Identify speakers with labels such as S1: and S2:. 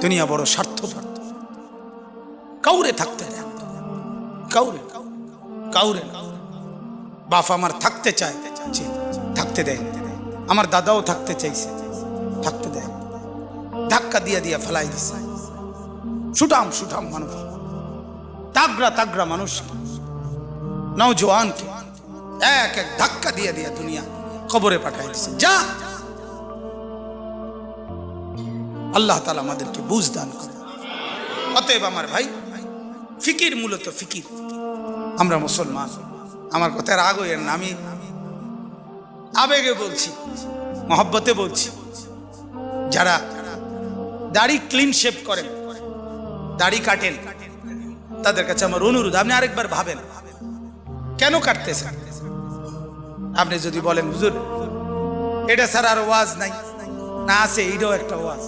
S1: দুনিয়া বড় স্বার্থপর। কাউরে থাকতে কাউরে কাউরে। বাপ আমার থাকতে চায় থাকতে দেয়। আমার দাদাও থাকতে চাইছে, থাকতে দেয়। ধাক্কা দিয়া দিয়া ফেলাই দিছে। সুটাম সুটাম মানুষ। তাগড়া তাগড়া মানুষ। নওজোয়ানকে এক এক ধাক্কা দিয়ে দিয়া দুনিয়া কবরে পাঠাই দিছে। যা আল্লাহ তালা আমাদেরকে বুঝ দান করে অতএব আমার ভাই, ফিকির মূলত ফিকির। আমরা মুসলমান। আমার কথা রাগ হইয়েন না, আমি আবেগে বলছি, মহব্বতে বলছি। যারা দাড়ি ক্লিন শেপ করেন, দাড়ি কাটেন, তাদের কাছে আমার অনুরোধ, আপনি আরেকবার ভাবেন, কেন কাটতেছেন? আপনি যদি বলেন, হুজুর, এটা ছাড়া আর ওয়াজ নাই। না আছে, এইটাও একটা ওয়াজ।